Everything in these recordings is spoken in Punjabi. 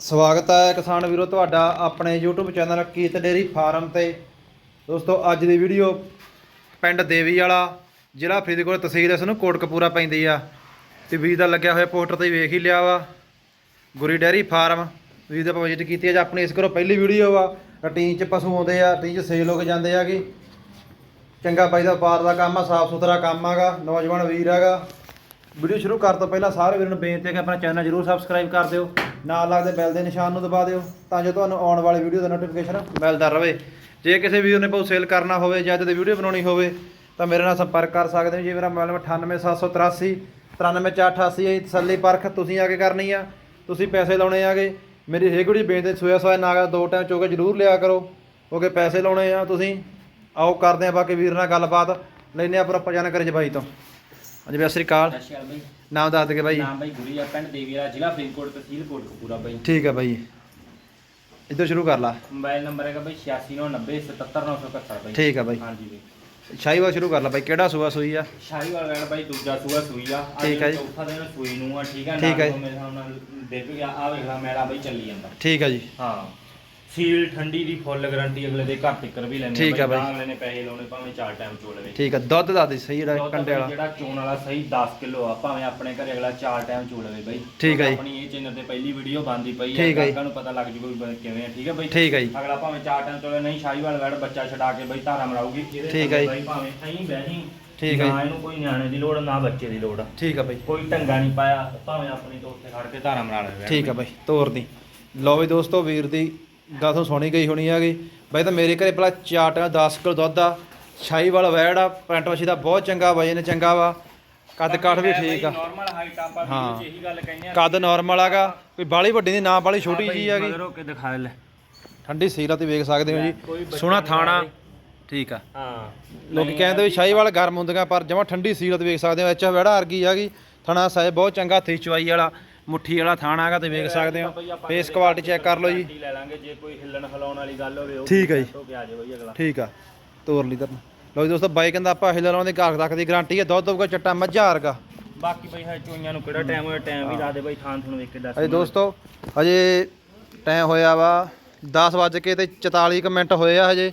ਸਵਾਗਤ ਹੈ ਕਿਸਾਨ ਵੀਰੋ ਤੁਹਾਡਾ ਆਪਣੇ YouTube ਚੈਨਲ ਕੀਤ ਡੇਰੀ ਫਾਰਮ ਤੇ। ਦੋਸਤੋ, ਅੱਜ ਦੀ ਵੀਡੀਓ ਪਿੰਡ ਦੇਵੀ ਵਾਲਾ, ਜ਼ਿਲ੍ਹਾ ਫਰੀਦਕੋਟ ਤਹਿਸੀਲ ਇਸ ਨੂੰ ਕੋਟਕਪੂਰਾ ਪੈਂਦੀ ਆ। ਤੇ ਵੀਰ ਦਾ ਲੱਗਿਆ ਹੋਇਆ ਪੋਸਟਰ ਤੇ ਵੇਖ ਹੀ ਲਿਆ ਵਾ। ਗੁਰੀ ਡੇਰੀ ਫਾਰਮ, ਵੀਰ ਦਾ ਵਿਜ਼ਿਟ ਕੀਤੀ ਅੱਜ ਆਪਣੀ ਇਸ ਕਰੋ ਪਹਿਲੀ ਵੀਡੀਓ ਵਾ। ਰਟੀਨ ਚ ਪਸ਼ੂ ਆਉਂਦੇ ਆ ਰੂਟੀਨ ਚ ਸੇਲ ਹੋ ਕੇ ਜਾਂਦੇ ਆਗੇ ਚੰਗਾ ਬਾਈ ਦਾ ਵਪਾਰ ਦਾ ਕੰਮ ਆ ਸਾਫ਼ ਸੁਥਰਾ ਕੰਮ ਆਗਾ ਨੌਜਵਾਨ ਵੀਰ ਹੈਗਾ ਵੀਡੀਓ ਸ਼ੁਰੂ ਕਰਨ ਤੋਂ ਪਹਿਲਾਂ ਸਾਰੇ ਵੀਰਾਂ ਨੂੰ ਬੇਨਤੀ ਹੈ ਕਿ ਆਪਣਾ ਚੈਨਲ ਜਰੂਰ ਸਬਸਕ੍ਰਾਈਬ ਕਰ ਦਿਓ। ਨਾਲ ਲੱਗਦੇ ਬੈਲ ਦੇ ਨਿਸ਼ਾਨ ਨੂੰ ਦਬਾ ਦਿਓ ਤਾਂ ਜੋ ਤੁਹਾਨੂੰ ਆਉਣ ਵਾਲੀ ਵੀਡੀਓ ਦਾ ਨੋਟੀਫਿਕੇਸ਼ਨ ਮਿਲਦਾ ਰਹੇ। ਜੇ ਕਿਸੇ ਵੀਰ ਨੇ ਬਹੁਤ ਸੇਲ ਕਰਨਾ ਹੋਵੇ ਜਾਂ ਤੇ ਵੀਡੀਓ ਬਣਾਉਣੀ ਹੋਵੇ ਤਾਂ ਮੇਰੇ ਨਾਲ ਸੰਪਰਕ ਕਰ ਸਕਦੇ ਹੋ। ਜੀ, ਮੇਰਾ ਮੋਬਾਈਲ 98783 93488 ਹੈ ਤਸੱਲੀ ਪਰਖ, ਤੁਸੀਂ ਆ ਕੇ ਕਰਨੀ ਆ। ਤੁਸੀਂ ਪੈਸੇ ਲਾਉਣੇ ਆਗੇ। ਮੇਰੀ ਹੇਗੜੀ ਬੇਨਤੀ ਸੋਇਆ ਸੋਇਆ ਨਾਗਾ ਦੋ ਟਾਈਮ ਚੋਕੇ ਜਰੂਰ ਲਿਆ ਕਰੋ। ਓਕੇ ਪੈਸੇ ਲਾਉਣੇ ਆ ਤੁਸੀਂ। ਆਓ, ਕਰਦੇ ਆ ਬਾਕੀ ਵੀਰ ਨਾਲ ਗੱਲਬਾਤ। ਲੈਨੇ ਆ ਪ੍ਰੋਪਰ ਜਾਣਕਾਰੀ ਜੀ ਬਾਈ ਤੋਂ। ਹਾਂਜੀ ਬਈ ਸਤਿ ਸ੍ਰੀ ਅਕਾਲ। ਸਤਿ ਸ਼੍ਰੀ ਅਕਾਲ ਬਾਈ। ਨਾਮ ਦੱਸ ਦੇ ਬਾਈ। ਨਾਮ ਬਾਈ ਗੁਰੀਆ ਪਿੰਡ ਦੇਵੀਰਾ ਜ਼ਿਲ੍ਹਾ ਫਰੀਦਕੋਟ ਤਹਿਸੀਲ ਕੋਟਕਪੂਰਾ ਬਾਈ। ਠੀਕ ਹੈ ਬਾਈ। ਇੱਧਰ ਸ਼ੁਰੂ ਕਰ ਲਾ। ਮੋਬਾਈਲ ਨੰਬਰ ਹੈਗਾ ਬਾਈ 8690977971 ਬਾਈ। ਠੀਕ ਹੈ ਬਾਈ। ਹਾਂਜੀ ਬਾਈ। ਸ਼ਾਹੀਵਾਲ ਸ਼ੁਰੂ ਕਰ ਲਾ ਬਾਈ ਕਿਹੜਾ ਸੂਆ ਸੂਈ ਆ? ਸ਼ਾਹੀਵਾਲ ਵੈਣ ਬਾਈ ਦੂਜਾ ਸੂਆ ਸੂਈ ਆ। ਅੱਜ ਠੀਕ ਹੈ ਜੀ। ਚੌਥਾ ਦਿਨ ਸੂਈ ਨੂੰ ਆ ਠੀਕ ਠੀਕ ਹੈ ਨਾਲ ਮੇਰੇ ਨਾਲ ਦੇਖ ਗਿਆ ਆ ਵੇਖ ਲਾ ਮੈਲਾ ਬਾਈ ਚੱਲੀ ਜਾਂਦਾ। ਠੀਕ ਹੈ ਜੀ। ਹਾਂ। ਸੀਲ ਠੰਡੀ ਦੀ ਫੁੱਲ ਗਾਰੰਟੀ ਅਗਲੇ ਦੇ ਘਰ ਤਿੱਕਰ ਵੀ ਲੈਣੇ ਠੀਕ ਆ ਬਾਈ। ਅਗਲੇ ਨੇ ਪੈਸੇ ਲਾਉਣੇ ਭਾਵੇਂ ਚਾਰ ਟਾਈਮ ਚੋ ਲਵੇ। ਠੀਕ ਹੈ ਦੁੱਧ ਦੱਸ ਦੇ ਸਹੀ ਜਿਹੜਾ ਕੰਡੇ ਵਾਲਾ। ਜਿਹੜਾ ਚੋਣ ਵਾਲਾ ਸਹੀ 10 ਕਿਲੋ ਆ ਭਾਵੇਂ ਆਪਣੇ ਘਰੇ ਅਗਲਾ ਚਾਰ ਟਾਈਮ ਚੋ ਲਵੇ ਬਾਈ। ਠੀਕ ਆ ਜੀ। ਆਪਣੀ ਇਹ ਚੈਨਲ ਤੇ ਪਹਿਲੀ ਵੀਡੀਓ ਬੰਦੀ ਪਈ ਠੀਕ ਆ ਜੀ। ਲੋਕਾਂ ਨੂੰ ਪਤਾ ਲੱਗ ਜੂ ਵੀ ਕਿਵੇਂ ਆ ਠੀਕ ਹੈ ਬਾਈ? ਠੀਕ ਹੈ ਜੀ। ਅਗਲਾ ਭਾਵੇਂ ਚਾਰ ਟਾਈਮ ਚੋਲੇ ਨਹੀਂ ਸ਼ਾਹੀਵਾਲ ਵੜ ਬੱਚਾ ਛਡਾ ਕੇ ਬਈ ਧਾਰਾ ਮਰਾਊਗੀ। ਇਹਦੇ ਠੀਕ ਆ ਥੱਲੇ ਜੀ। ਬਾਈ ਭਾਵੇਂ ਐਂ ਬਹਿਣੀ ਠੀਕ ਆ ਜੀ। ਇਹਨੂੰ ਕੋਈ ਨਿਆਣੇ ਦੀ ਲੋੜ ਨਾ ਬੱਚੇ ਦੀ ਲੋੜ। ਠੀਕ ਹੈ ਬਾਈ। ਕੋਈ ਢੰਗਾ ਨਹੀਂ ਪਾਇਆ ਭਾਵੇਂ ਆਪਣੀ ਤੋਂ ਉੱਥੇ ਖੜ ਕੇ ਧਾਰਾ ਮਰਾ ਲਵੇ। ਠੀਕ ਹੈ ਬਾਈ ਤੋਰ ਦੀ ਲਓ ਵੀ ਦੋਸਤੋ ਵੀਰ ਦੀ ਗੱਲ ਤੋਂ ਸੁਣੀ ਗਈ ਹੋਣੀ ਹੈਗੀ। ਬਾਈ ਤਾਂ ਮੇਰੇ ਘਰੇ ਪਹਿਲਾਂ ਚਾਟ 10 ਕਿਲੋ ਦੁੱਧ ਆ ਸ਼ਾਹੀਵਾਲ ਵੈੜ ਆ ਪ੍ਰਿੰਟ ਵਛੀ ਦਾ ਬਹੁਤ ਚੰਗਾ ਵਜਨ ਚੰਗਾ ਵਾ। ਕੱਦ ਕਾਠ ਵੀ ਠੀਕ ਆ। ਨਾਰਮਲ ਹਾਈਟ ਆਪਾਂ ਹਾਂ। ਵੀਡੀਓ 'ਚ ਇਹੀ ਗੱਲ ਕਹਿੰਦੇ ਆ। ਕੱਦ ਨਾਰਮਲ ਹੈਗਾ ਕੋਈ ਬਾਲੀ ਵੱਡੀ ਨਹੀਂ ਨਾ ਬਾਲੀ ਛੋਟੀ ਜੀ ਹੈਗੀ। ਮਗਰੋਂ ਕੇ ਦਿਖਾ ਲੈ। ਠੰਡੀ ਆ ਤੇ ਵੇਖ ਸਕਦੇ ਹੋ ਕੋਈ ਜੀ। ਬੱਚਾ ਸੋਹਣਾ ਥਾਣਾ। ਠੀਕ ਆ। ਹਾਂ। ਲੋਕੀ ਕਹਿੰਦੇ ਵੀ ਸ਼ਾਹੀਵਾਲ ਗਰਮ ਹੁੰਦੀਆਂ ਪਰ ਜਮਾ ਠੰਡੀ ਸੀਲ ਤੇ ਵੇਖ ਸਕਦੇ ਹੋ। ਐਚ ਵੜਾ ਵਰਗੀ ਹੈਗੀ। ਥਣਾ ਸਾਇ ਬਹੁਤ ਚੰਗਾ ਹੱਥੀ ਚਵਾਈ ਵਾਲਾ। ਮੁੱਠੀ ਵਾਲਾ ਥਾਣਾ ਹੈਗਾ ਤੇ ਵੇਖ ਸਕਦੇ ਹੋ। ਫੇਸ ਕੁਆਲਿਟੀ ਚੈੱਕ ਕਰ ਲਓ ਜੀ। ਗਾਰੰਟੀ ਲੈ ਲਾਂਗੇ ਜੇ ਕੋਈ ਹਿੱਲਣ ਹਿਲਾਉਣ ਵਾਲੀ ਗੱਲ ਹੋਵੇ ਉਹ ਠੀਕ ਹੈ ਜੀ। ਤੋਂ ਜਾਵੇ ਅਗਲਾ। ਠੀਕ ਆ ਤੋਰ ਲਈ ਤਰ ਲਓ ਜੀ ਦੋਸਤੋ ਬਾਈ ਕਹਿੰਦਾ ਆਪਾਂ ਹਿੱਲ ਲਾਉਣ ਦੀ ਕਾਖ ਤੱਕ ਦੀ ਗਾਰੰਟੀ ਹੈ ਦੁੱਧ ਹੋਊਗਾ ਚੱਟਾ ਮੱਝਾ ਵਰਗਾ। ਬਾਕੀ ਬਈ ਹੈ ਚੋਈਆਂ ਨੂੰ ਕਿਹੜਾ ਟਾਈਮ ਹੋਇਆ ਟਾਈਮ ਵੀ ਲਾ ਦੇ ਬਈ ਥਾਂ ਤੁਹਾਨੂੰ ਵੇਖ ਕੇ ਦੱਸ ਅਜੇ ਦੋਸਤੋ ਹਜੇ ਟਾਈਮ ਹੋਇਆ ਵਾ 10 ਵੱਜ ਕੇ ਤੇ 44 ਕੁ ਮਿੰਟ ਹੋਏ ਆ ਹਜੇ।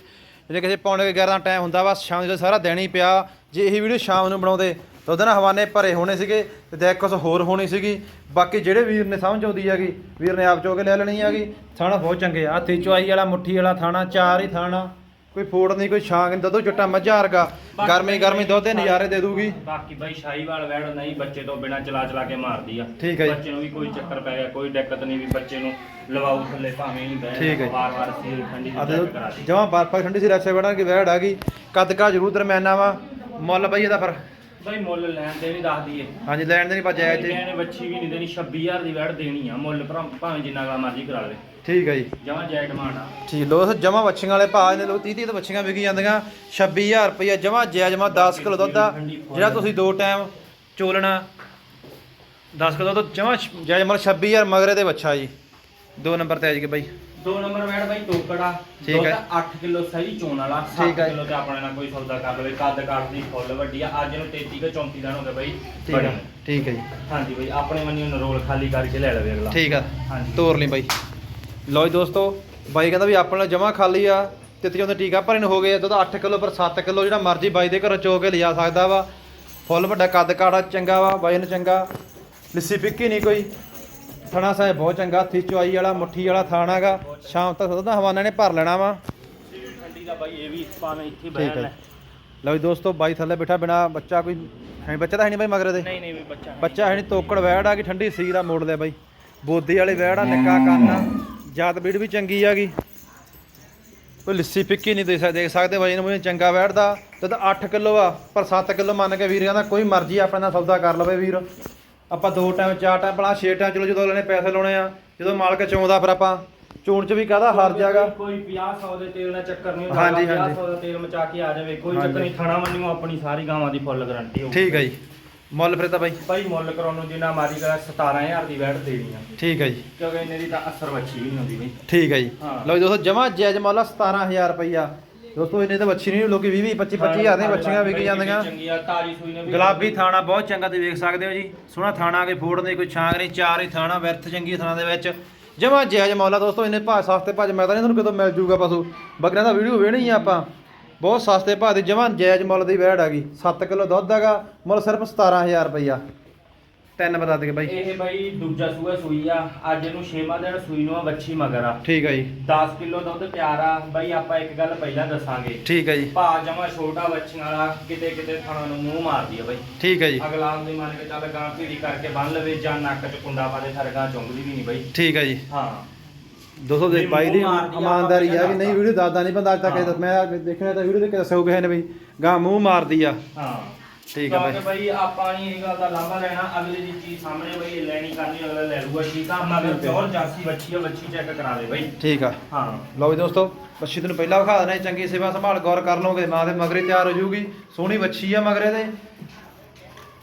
ਜਿਹੜੇ ਕਿਸੇ ਪੌਣੇ 11 ਦਾ ਟਾਈਮ ਹੁੰਦਾ ਵਾ ਸ਼ਾਮ ਦੇ ਸਾਰਾ ਦਿਨ ਹੀ ਪਿਆ ਜੇ ਇਹ ਵੀਡੀਓ ਸ਼ਾਮ ਨੂੰ ਬਣਾਉਂਦੇ ਤਾਂ ਉਹਦੇ ਨਾਲ ਹਵਾਨੇ ਭਰੇ ਹੋਣੇ ਸੀਗੇ ਤੇ ਦੇਖ ਕੁਛ ਹੋਰ ਹੋਣੀ ਸੀਗੀ। ਬਾਕੀ ਜਿਹੜੇ ਵੀਰ ਨੇ ਸਮਝ ਆਉਂਦੀ ਹੈਗੀ ਵੀਰ ਨੇ ਆਪ ਚੋ ਕੇ ਲੈ ਲੈਣੀ ਹੈਗੀ। ਥਾਣਾ ਬਹੁਤ ਚੰਗੇ ਆ। ਹੱਥੀ ਚੁਆਈ ਵਾਲਾ ਮੁੱਠੀ ਵਾਲਾ ਥਾਣਾ ਚਾਰ ਹੀ ਥਾਣਾ। ਕੋਈ ਫੋੜ ਨਹੀਂ ਕੋਈ ਛਾਂਗ ਨਹੀਂ ਦੁੱਧ ਚੁੱਟਾ ਮੱਝਾ ਵਰਗਾ। ਗਰਮੀ ਗਰਮੀ ਦੁੱਧ ਦੇ ਨਜ਼ਾਰੇ ਦੇ ਦੂਗੀ। ਬਾਕੀ ਬਈ ਸ਼ਾਹੀਵਾਲ ਵੈੜ ਨਹੀਂ ਬੱਚੇ ਤੋਂ ਬਿਨਾ ਚਲਾ ਚਲਾ ਕੇ ਮਾਰਦੀ ਆ। ਠੀਕ ਹੈ ਜੀ। ਬੱਚੇ ਨੂੰ ਵੀ ਕੋਈ ਚੱਕਰ ਪੈ ਗਿਆ ਕੋਈ ਦਿੱਕਤ ਨਹੀਂ ਵੀ ਬੱਚੇ ਨੂੰ ਲਵਾਉ ਥੱਲੇ ਭਾਵੇਂ ਹੀ ਬਹਿ ਠੀਕ ਹੈ ਜੀ। ਸੀਲ ਠੰਡੀ ਦੀ ਕਰਾ ਦੇ। ਜਮਾ ਬਰਫਾ ਠੰਡੀ ਸੀ ਰੈਸੇ ਬਣਾ ਕੇ ਵੈੜ ਆ ਗਈ। ਕੱਦ ਕਾ ਜ਼ਰੂਰ ਦਰਮਿਆਨਾ ਵਾ। ਮੁੱਲ ਬਈ ਇਹਦਾ ਫਿਰ। ਬਈ ਮੁੱਲ ਲੈਣ ਦੇ ਨਹੀਂ ਦੱਸ ਦਈਏ। ਹਾਂਜੀ ਲੈਣ ਦੇ ਨਹੀਂ ਭੱਜਿਆ ਜੀ ਇਹਨੇ ਬੱਚੀ ਵੀ ਨਹੀਂ ਦੇਣੀ 26000 ਦੀ ਵੈੜ ਦੇਣੀ ਆ ਮੁੱਲ ਭਾਵੇਂ ਜਿੰਨਾ ਗਾ ਮਰਜ਼ੀ ਕਰਾ ਲਵੇ। ਠੀਕ ਹੈ ਜੀ। ਜਮਾਂ ਜੈ ਡਿਮਾਂਡ ਆ ਠੀਕ ਲੋ ਜਮਾ ਬੱਚੀਆਂ ਵਾਲੇ ਭਾਅ ਨੇ ਲੋਕ 30 30 ਤਾਂ ਬੱਚੀਆਂ ਵਿਕੀ ਜਾਂਦੀਆਂ 26000 ਰੁਪਇਆ ਜਮਾ ਜਾਇਜ਼ ਜਮਾ 10 ਕਿਲੋ ਦੁੱਧ ਆ। ਜਿਹੜਾ ਤੁਸੀਂ ਦੋ ਟਾਈਮ ਚੋਲਣਾ 10 ਕਿਲੋ ਦੁੱਧ ਜਮਾ ਜਾਇਜ਼ ਮਤਲਬ 26000 ਮਗਰੇ ਦੇ ਬੱਚਾ ਜੀ। ਦੋ ਨੰਬਰ ਤੇ ਆ ਜੀ ਬਾਈ। ਦੋ ਨੰਬਰ ਵੈੜ ਬਾਈ ਟੋਕੜਾ ਠੀਕ ਹੈ। 8 ਕਿਲੋ ਸਹੀ ਚੋਣ ਵਾਲਾ 7 ਠੀਕ ਹੈ। ਕਿਲੋ ਤੇ ਆਪਣੇ ਨਾਲ ਕੋਈ ਸੌਦਾ ਕਰ ਲਵੇ ਕੱਦ ਕੱਦ ਦੀ ਫੁੱਲ ਵੱਡੀ ਆ ਅੱਜ ਨੂੰ 33 ਕਿ 34 ਦਿਨ ਹੋ ਗਏ ਬਾਈ ਠੀਕ ਹੈ ਬੜਨ। ਠੀਕ ਹੈ ਜੀ। ਹਾਂਜੀ ਬਾਈ ਆਪਣੇ ਮੰਨੀ ਨਰੋਲ ਖਾਲੀ ਕਰਕੇ ਲੈ ਲਵੇ ਅਗਲਾ। ਠੀਕ ਆ ਹਾਂਜੀ। ਤੋਰ ਲਈ ਬਾਈ। ਲਓ ਜੀ ਦੋਸਤੋ ਬਾਈ ਕਹਿੰਦਾ ਵੀ ਆਪਣੇ ਨਾਲ ਜਮਾ ਖਾਲੀ ਆ ਤਿੱਤੀਆਂ ਦੇ ਟੀਕਾ ਭਰੇ ਨੂੰ ਹੋ ਗਏ ਆ, ਦੁੱਧ 8 ਕਿਲੋ ਪਰ 7 ਕਿਲੋ ਜਿਹੜਾ ਮਰਜ਼ੀ ਬਾਈ ਦੇ ਘਰੋਂ ਚੋ ਕੇ ਲਿਜਾ ਸਕਦਾ ਵਾ। ਫੁੱਲ ਵੱਡਾ ਕੱਦ ਕਾੜਾ ਚੰਗਾ ਵਾ ਬਾਈ ਨੂੰ ਚੰਗਾ। ਲਿੱਸੀ ਫਿੱਕੀ ਨਹੀਂ ਕੋਈ। ਥਣਾ ਸਾਹਿਬ ਬਹੁਤ ਚੰਗਾ ਹੱਥੀ ਚੁਆਈ ਵਾਲਾ ਮੁੱਠੀ ਵਾਲਾ ਥਾਣਾਗਾ ਸ਼ਾਮ ਤੱਕ ਦੁੱਧ ਹਵਾਨਾ ਨੇ ਭਰ ਲੈਣਾ ਵਾ। ਠੰਡੀ ਦਾ ਬਾਈ ਇਹ ਵੀ ਭਾਵੇਂ ਇੱਥੇ ਠੀਕ ਹੈ ਲੈ ਲਓ ਜੀ ਦੋਸਤੋ ਬਾਈ ਥੱਲੇ ਬੈਠਾ ਬਿਨਾ ਬੱਚਾ ਕੋਈ ਹੈ ਬੱਚਾ ਤਾਂ ਹੈ ਨਹੀਂ ਬਾਈ ਮਗਰੇ ਦੇ ਨਹੀਂ ਨਹੀਂ ਵੀ ਬੱਚਾ। ਬੱਚਾ ਹੈ ਨਹੀਂ ਤੋਕੜ ਵੈੜ ਆ ਗਈ ਠੰਡੀ ਸੀ ਦਾ ਮੋੜ ਲਿਆ ਬਾਈ। ਬੋਦੀ ਵਾਲੇ ਵੈੜ ਆ ਨਿੱਕਾ ਕੰਨ ਜਾਤ ਬੀੜ ਵੀ ਚੰਗੀ ਆ ਗਈ। ਕੋਈ ਲਿੱਸੀ ਫਿੱਕੀ ਨਹੀਂ ਦੇ ਸਕਦੇ ਦੇਖ ਸਕਦੇ ਬਾਈ ਨੂੰ ਚੰਗਾ ਵੈੜ ਦਾ। ਤੇ 8 ਕਿਲੋ ਆ ਪਰ 7 ਕਿਲੋ ਮੰਨ ਕੇ ਵੀਰ ਕਹਿੰਦਾ ਕੋਈ ਮਰਜ਼ੀ ਆਪਣੇ ਨਾਲ ਸੌਦਾ ਕਰ ਲਵੇ ਵੀਰ। ਆਪਾਂ ਦੋ ਟਾਈਮ ਚਾਰ ਟਾਈਮ ਬਣਾ ਛੇ ਟਾਈਮ ਚਲੋ ਜਦੋਂ ਨੇ ਪੈਸੇ ਲਾਉਣੇ ਆ ਜਦੋਂ ਮਾਲਕ ਚਾਉਂਦਾ ਫਿਰ ਆਪਾਂ ਚੋਣ ਚ ਵੀ ਕਾਹਦਾ ਹਾਰ ਜਾਗਾ ਕੋਈ 50 100 ਦੇ ਤੇਲ ਨਾਲ ਚੱਕਰ ਨਹੀਂ ਹਾਂਜੀ, ਹੁੰਦਾ ਹਾਂਜੀ। 100 ਦਾ ਤੇਲ ਮਚਾ ਕੇ ਆ ਜਾਵੇ ਕੋਈ। ਚੱਕਰ ਨਹੀਂ ਥਣਾ ਮੰਨਿਓ ਆਪਣੀ ਸਾਰੀ ਗਾਵਾਂ ਦੀ ਫੁੱਲ ਗਾਰੰਟੀ ਹੋਊ ਠੀਕ ਹੈ ਜੀ। ਮੁੱਲ ਫਿਰ ਤਾਂ ਬਾਈ। ਭਾਈ ਮੁੱਲ ਕਰਾਉਣ ਨੂੰ ਜਿੰਨਾ ਮਾਰੀ ਕਰਾ 17000 ਦੀ ਵੈਟ ਦੇਣੀ ਆ। ਠੀਕ ਹੈ ਜੀ। ਕਿਉਂਕਿ ਇਹਨੇ ਦੀ ਤਾਂ ਅਸਰ ਵੱਛੀ ਵੀ ਨਹੀਂ ਹੁੰਦੀ ਬਈ। ਠੀਕ ਹੈ ਜੀ। ਹਾਂ। ਲਓ ਜੀ ਦੋਸਤੋ ਜਮਾ ਜਾਇਜ਼ ਮੁੱਲ ਆ 17000 ਰੁਪਈਆ। ਦੋਸਤੋ ਇਹਨੇ ਤਾਂ ਬੱਚੀ ਨਹੀਂ ਲੋਕੀ 20 20 25 25 ਹਜ਼ਾਰ ਦੀਆਂ ਬੱਚੀਆਂ ਵਿਕ ਜਾਂਦੀਆਂ। ਚੰਗੀ ਆ ਤਾਜੀ ਸੂਈ ਨੇ ਵੀ ਗੁਲਾਬੀ ਥਾਣਾ ਬਹੁਤ ਚੰਗਾ ਤੁਸੀਂ ਵੇਖ ਸਕਦੇ ਹੋ ਜੀ। ਸੋਹਣਾ ਥਾਣਾ ਕੇ ਫੋੜ ਨਹੀਂ ਕੋਈ ਛਾਂਗ ਨਹੀਂ ਚਾਰ ਹੀ ਥਾਣਾ ਵਿਰਥ ਚੰਗੀ ਥਾਣਾ ਦੇ ਵਿੱਚ। ਜਮਾ ਜਾਇਜ਼ ਮੌਲਾ ਦੋਸਤੋ ਇਹਨੇ ਭਾਅ ਸਸਤੇ ਭਾਅ 'ਚ ਮੈਂ ਤਾਂ ਨਹੀਂ ਤੁਹਾਨੂੰ ਕਦੋਂ ਮਿਲ ਜੂਗਾ ਪਸ਼ੂ। ਬੱਕਰੀਆਂ ਦਾ ਵੀਡੀਓ ਵੇਣੀ ਆ ਆਪਾਂ। ਬਹੁਤ ਸਸਤੇ ਭਾਅ ਦੀ ਜਮਾ ਜਾਇਜ਼ ਮੁੱਲ ਦੀ ਵੈੜ ਹੈਗੀ 7 ਕਿਲੋ ਦੁੱਧ ਹੈਗਾ ਮੁੱਲ ਸਿਰਫ 17000 ਰੁਪਈਆ। ਤਿੰਨ ਬਤਾ ਦੇ ਬਾਈ। ਇਹ ਬਾਈ ਦੂਜਾ ਸੂਆ ਸੂਈ ਆ। ਅੱਜ ਇਹਨੂੰ ਛੇਵਾਂ ਦਿਨ ਸੂਈ ਨੂੰ ਆ ਵੱਛੀ ਮਗਰ ਆ। ਠੀਕ ਹੈ ਜੀ। 10 ਕਿਲੋ ਦੁੱਧ ਤਿਆਰ ਆ। ਬਾਈ ਆਪਾਂ ਇੱਕ ਗੱਲ ਪਹਿਲਾਂ ਦੱਸਾਂਗੇ। ਠੀਕ ਹੈ ਜੀ। ਭਾ ਜਮਾ ਛੋਟਾ ਵੱਛੀਆਂ ਵਾਲਾ ਕਿਤੇ ਕਿਤੇ ਥਾਣਾ ਨੂੰ ਮੂੰਹ ਮਾਰਦੀ ਆ ਬਾਈ। ਠੀਕ ਹੈ ਜੀ। ਅਗਲਾ ਆਪਦੇ ਮੰਨ ਕੇ ਚੱਲ ਗਾਂ ਭੀੜੀ ਕਰਕੇ ਬੰਨ ਲਵੇ ਜਾਂ ਨੱਕ 'ਚ ਕੁੰਡਾ ਪਾ ਦੇ ਥਰ ਗਾਂ ਚੁੰਗਦੀ ਵੀ ਨਹੀਂ ਬਾਈ। ਠੀਕ ਹੈ ਜੀ। ਹਾਂ। ਦੋਸਤੋ ਦੇ ਬਾਈ ਦੀ ਆ, ਇਮਾਨਦਾਰੀ ਆ ਕਿ ਨਹੀਂ? ਵੀਡੀਓ ਦੱਸਦਾ ਨਹੀਂ ਬੰਦਾ ਅੱਜ ਤੱਕ ਮੈਂ ਦੇਖਿਆ ਤਾਂ ਵੀਡੀਓ ਤੇ ਦੱਸਿਆ ਹੋਊਗਾ ਇਹਨੇ ਵੀ। ਗਾਂ ਮੂੰਹ ਮਾਰਦੀ ਆ। ਹਾਂ। ਠੀਕ ਆ ਬਾਈ। ਕਿਉਂਕਿ ਬਾਈ ਆਪਾਂ ਨਹੀਂ ਇਹ ਗੱਲ ਦਾ ਲਾਂਭਾ ਲੈਣਾ ਅਗਲੇ ਦੀ ਚੀਜ਼ ਸਾਹਮਣੇ ਬਾਈ ਲੈਣੀ ਕਰਨੀ ਅਗਲਾ ਲੈ ਲੂਗਾ ਠੀਕ ਆ। ਮਗਰ ਪਿਓਰ ਜਾਸੀ ਬੱਚੀ ਆ ਬੱਚੀ ਚੈੱਕ ਕਰਾ ਦੇ ਬਾਈ। ਠੀਕ ਆ। ਹਾਂ। ਲਓ ਜੀ ਦੋਸਤੋ ਬੱਚੀ ਤੈਨੂੰ ਪਹਿਲਾਂ ਵਿਖਾ ਦੇਣਾ ਚੰਗੀ ਸੇਵਾ ਸੰਭਾਲ ਗੌਰ ਕਰ ਲਓਗੇ ਮਾਂ ਦੇ ਮਗਰੇ ਤਿਆਰ ਹੋ ਜਾਊਗੀ ਸੋਹਣੀ ਬੱਚੀ ਆ ਮਗਰੇ ਦੇ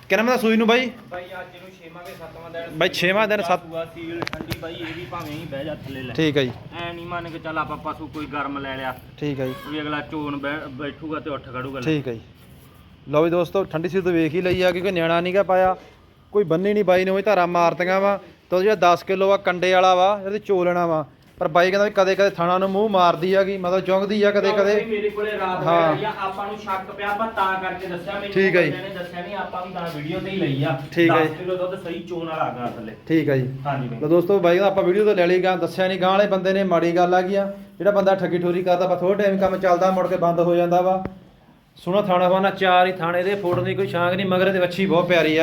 ਕਿੰਨਾ ਮੈਂ ਸੂਈ ਨੂੰ ਬਾਈ? ਬਾਈ ਅੱਜ ਇਹਨੂੰ ਛੇਵਾਂ ਕੇ ਸੱਤਵਾਂ ਦਿਨ ਬਾਈ ਛੇਵਾਂ ਦਿਨ ਸੱਤ- ਸੂਆ ਸੀਲ ਠੰਡੀ ਬਾਈ ਇਹ ਵੀ ਭਾਵੇਂ ਹੀ ਬਹਿ ਜਾ ਥੱਲੇ ਲੈ। ਠੀਕ ਆ ਜੀ। ਐ ਨਹੀਂ ਮੰਨ ਕੇ ਚੱਲ ਆਪਾਂ ਪਸ਼ੂ ਕੋਈ ਗਰਮ ਲੈ ਲਿਆ। ਠੀਕ ਆ ਜੀ। ਵੀ ਅਗਲਾ ਚੋਣ ਬੈਠੂਗਾ ਤੇ ਉੱਠ ਖੜੂਗਾ ਲੈ। ਠੀਕ ਹੈ ਜੀ। ਲਓ ਵੀ ਦੋਸਤੋ ਠੰਡੀ ਸੀ ਤੋਂ ਵੇਖ ਹੀ ਲਈ ਆ ਕਿ ਕੋਈ ਨਿਆਣਾ ਨਹੀਂਗਾ ਪਾਇਆ। ਕੋਈ ਬੰਨੀ ਨਹੀਂ ਬਾਈ ਨੇ ਉਹ ਧਾਰਾ ਮਾਰਤੀਆਂ ਵਾ। ਤੇ ਜਿਹੜਾ 10 ਕਿਲੋ ਆ ਕੰਡੇ ਵਾਲਾ ਵਾ ਇਹਦੇ ਚੋਲਣਾ ਵਾ। ਪਰ ਬਾਈ ਕਹਿੰਦਾ ਵੀ ਕਦੇ ਕਦੇ ਥਾਣਾ ਨੂੰ ਮੂੰਹ ਮਾਰਦੀ ਆਗੀ ਮਤਲਬ ਚੁੰਗਦੀ ਆ ਕਦੇ ਕਿਉਂਕਿ ਕਦੇ ਮੇਰੇ ਕੋਲੇ ਰਾਤ ਹਾਂ। ਹੋਈ ਆ ਆਪਾਂ ਨੂੰ ਸ਼ੱਕ ਪਿਆ ਆਪਾਂ ਤਾਂ ਕਰਕੇ ਦੱਸਿਆ ਮੈਨੂੰ। ਠੀਕ ਹੈ ਜੀ। ਬੰਦਿਆਂ ਨੇ ਦੱਸਿਆ ਨਹੀਂ ਆਪਾਂ ਵੀ ਤਾਂ ਵੀਡੀਓ ਤੇ ਹੀ ਲਈ ਆ। ਠੀਕ ਹੈ 10 ਜੀ। ਕਿਲੋ ਦੁੱਧ ਸਹੀ ਚੋਣ ਵਾਲਾ ਗਾ ਥੱਲੇ। ਠੀਕ ਆ ਜੀ। ਹਾਂਜੀ ਬਾਈ। ਲਓ ਦੋਸਤੋ ਬਾਈ ਦਾ ਆਪਾਂ ਵੀਡੀਓ ਤੋਂ ਲੈ ਲਈ ਗਾਂ ਦੱਸਿਆ ਨਹੀਂ ਗਾਂ ਵਾਲੇ ਬੰਦੇ ਨੇ ਮਾੜੀ ਗੱਲ ਆ ਗਈ ਆ। ਜਿਹੜਾ ਬੰਦਾ ਠੱਗੀ ਠੋਰੀ ਕਰਦਾ ਥੋੜੇ ਟਾਈਮ ਕੰਮ ਚੱਲਦਾ ਮੁੜ ਕੇ ਬੰਦ ਹੋ ਜਾਂਦਾ ਵਾ। ਸੁਣੋ ਥਾਣਾ ਵਾਨਾ ਚਾਰ ਹੀ ਥਾਣੇ ਦੇ ਫੋੜਨ ਦੀ ਕੋਈ ਛਾਂਗ ਨਹੀਂ ਮਗਰ ਦੇ ਵੱਛੀ ਬਹੁਤ ਪਿਆਰੀ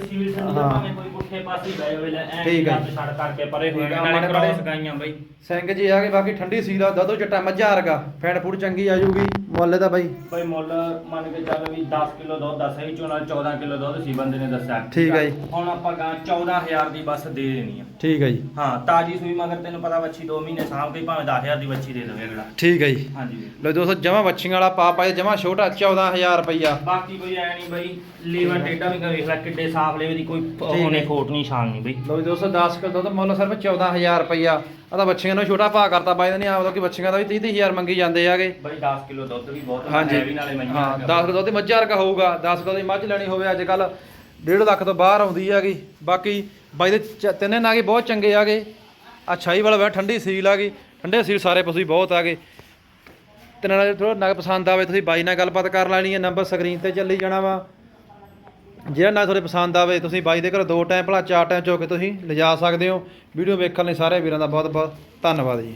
ਸੀਲ ਠੰਡੀ ਹਾਂ। ਭਾਵੇਂ ਕੋਈ ਪੁੱਠੇ ਪਾਸੇ ਗਏ ਹੋਵੇ ਲੈ ਐ ਠੀਕ ਛੱਡ ਕਰਕੇ ਪਰੇ ਹੋਏ ਠੀਕ ਆ, ਨਾਲੇ ਮਾੜੇ ਸਗਾਈਆਂ ਬਾਈ। ਸਿੰਘ ਜੀ ਆ ਕੇ ਬਾਕੀ ਠੰਡੀ ਆ ਦਦੋ ਚਟਾ ਮੱਝਾ ਵਰਗਾ ਫੈਟ ਫੂਡ ਚੰਗੀ ਆ ਜੂਗੀ ਮੁੱਲ ਦਾ ਬਾਈ। ਬਾਈ ਮੁੱਲ ਮੰਨ ਕੇ ਚੱਲ ਵੀ 10 ਕਿਲੋ ਦੁੱਧ ਦਾ ਸਹੀ ਚੋਣ ਨਾਲ 14 ਕਿਲੋ ਦੁੱਧ ਸੀ ਬੰਦੇ ਨੇ ਦੱਸਿਆ। ਠੀਕ ਹੈ ਜੀ। ਹੁਣ ਆਪਾਂ ਗਾਂ 14000 ਦੀ ਬਸ ਦੇ ਦੇਣੀ ਆ। ਠੀਕ ਹੈ ਜੀ। ਹਾਂ ਤਾਜੀ ਸੂਈ ਮਗਰ ਤੈਨੂੰ ਪਤਾ ਵੱਛੀ 2 ਮਹੀਨੇ ਸਾਂਭ ਕੇ ਭਾਵੇਂ 10000 ਦੀ ਵੱਛੀ ਦੇ ਦੇਵੇ ਅਗਲਾ। ਠੀਕ ਹੈ ਜੀ। ਹਾਂਜੀ। ਲੋ ਦੋਸਤੋ ਜਮਾ ਬੱਚੀਆਂ ਵਾਲਾ ਪਾ ਪਾਏ ਜਮਾ ਛੋਟਾ 14000 ਰੁਪਈਆ। ਬਾਕੀ ਕੋਈ ਐ ਨਹੀਂ ਬਾਈ ਲੀਵਰ ਟੇਡਾ ਵੀ ਕਰ ਵੇਖ ਲੈ ਕਿੱਡੇ ਸਾਫ਼ ਲੇਵੇ ਦੀ ਕੋਈ ਠੀਕ ਹੈ। ਨਹੀਂ ਛਾਣ ਨਹੀਂ ਬਈ। ਲੋ ਜੀ ਦੋਸਤੋ 10 ਕਿਲੋ ਦੁੱਧ ਮੁੱਲ ਸਿਰਫ 14000 ਰੁਪਈਆ। ਆ ਤਾਂ ਬੱਚੀਆਂ ਨੂੰ ਛੋਟਾ ਭਾਅ ਕਰਤਾ ਬਾਈ ਦਾ ਨਹੀਂ ਆਉਂਦਾ ਕਿ ਬੱਚੀਆਂ ਦਾ ਵੀ 30 30000 ਮੰਗੀ ਜਾਂਦੇ ਆਗੇ ਬਾਈ 10 ਕਿਲੋ ਦੁੱਧ ਵੀ ਬਹੁਤ ਹਾਂਜੀ। ਹੈਵੀ ਨਾਲੇ ਮਈਆਂ ਹਾਂ 10 ਕਿਲੋ ਦੁੱਧ ਦੀ ਮੱਝਾਂ ਵਰਗਾ ਹੋਊਗਾ 10 ਕਿਲੋ ਦੀ ਮੱਝ ਲੈਣੀ ਹੋਵੇ ਅੱਜ ਕੱਲ 1.5 ਲੱਖ ਤੋਂ ਬਾਹਰ ਆਉਂਦੀ ਹੈਗੀ। ਬਾਕੀ ਬਾਈ ਦੇ ਤਿੰਨੇ ਨਾਗੇ ਬਹੁਤ ਚੰਗੇ ਆਗੇ ਆ ਛਾਈ ਵਾਲਾ ਵਾ ਠੰਡੀ ਸੀਲ ਆਗੀ ਠੰਡੇ ਸੀਲ ਸਾਰੇ ਪਸ਼ੂ ਹੀ ਬਹੁਤ ਆਗੇ ਤੇ ਨਾਲੇ ਥੋੜਾ ਨਗ ਪਸੰਦ ਆਵੇ ਤੁਸੀਂ ਬਾਈ ਨਾਲ ਗੱਲਬਾਤ ਕਰ ਲੈਣੀ ਹੈ ਨੰਬਰ ਸਕਰੀਨ ਤੇ ਚੱਲੀ ਜਾਣਾ ਵਾ। ਜਿਹੜਾ ਨਾ ਤੁਹਾਡੇ ਪਸੰਦ ਆਵੇ, ਤੁਸੀਂ ਬਾਈ ਦੇ ਘਰੋਂ ਦੋ ਟਾਈਮ ਭਲਾ, ਚਾਰ ਟਾਈਮ ਚੋ ਕੇ ਤੁਸੀਂ ਲਿਜਾ ਸਕਦੇ ਹੋ। ਵੀਡੀਓ ਵੇਖਣ ਲਈ ਸਾਰੇ ਵੀਰਾਂ ਦਾ ਬਹੁਤ ਬਹੁਤ ਧੰਨਵਾਦ ਜੀ।